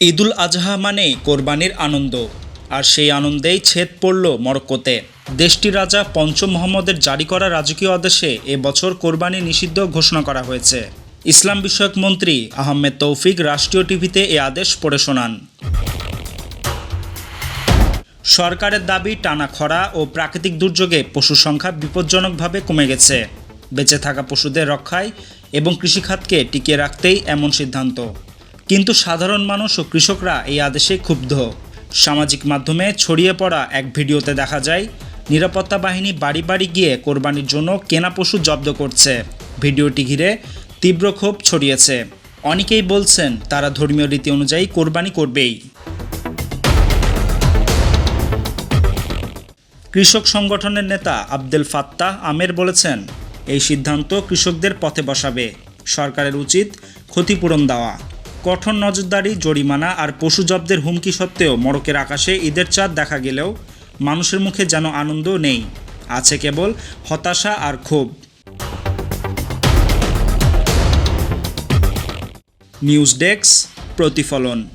ঈদুল আজহা মানে কোরবানির আনন্দ, আর সেই আনন্দেই ছেদ পড়ল মরক্কোতে। দেশটির রাজা পঞ্চম মোহাম্মদের জারি করা রাজকীয় আদেশে এবছর কোরবানি নিষিদ্ধ ঘোষণা করা হয়েছে। ইসলাম বিষয়ক মন্ত্রী আহমেদ তৌফিক রাষ্ট্রীয় টিভিতে এ আদেশ পড়ে শোনান। সরকারের দাবি টানা খরা ও প্রাকৃতিক দুর্যোগে পশু সংখ্যা বিপজ্জনকভাবে কমে গেছে। বেঁচে থাকা পশুদের রক্ষায় এবং কৃষিখাতকে টিকিয়ে রাখতেই এমন সিদ্ধান্ত। কিন্তু সাধারণ মানুষ ও কৃষকরা এই আদেশে ক্ষুব্ধ। সামাজিক মাধ্যমে ছড়িয়ে পড়া এক ভিডিওতে দেখা যায়, নিরাপত্তা বাহিনী বাড়ি বাড়ি গিয়ে কোরবানির জন্য কেনা পশু জব্দ করছে। ভিডিওটি ঘিরে তীব্র ক্ষোভ ছড়িয়েছে। অনেকেই বলছেন, তারা ধর্মীয় রীতি অনুযায়ী কোরবানি করবেই। কৃষক সংগঠনের নেতা আবদেল ফাত্তাহ আমের বলেছেন, এই সিদ্ধান্ত কৃষকদের পথে বসাবে। সরকারের উচিত ক্ষতিপূরণ দেওয়া। কঠোর নজরদারি, জরিমানা আর পশু জব্দের হুমকি সত্ত্বেও মরকের আকাশে ঈদের চাঁদ দেখা গেলেও মানুষের মুখে যেন আনন্দ নেই। আছে কেবল হতাশা আর ক্ষোভ। নিউজ ডেস্ক, প্রতিফলন।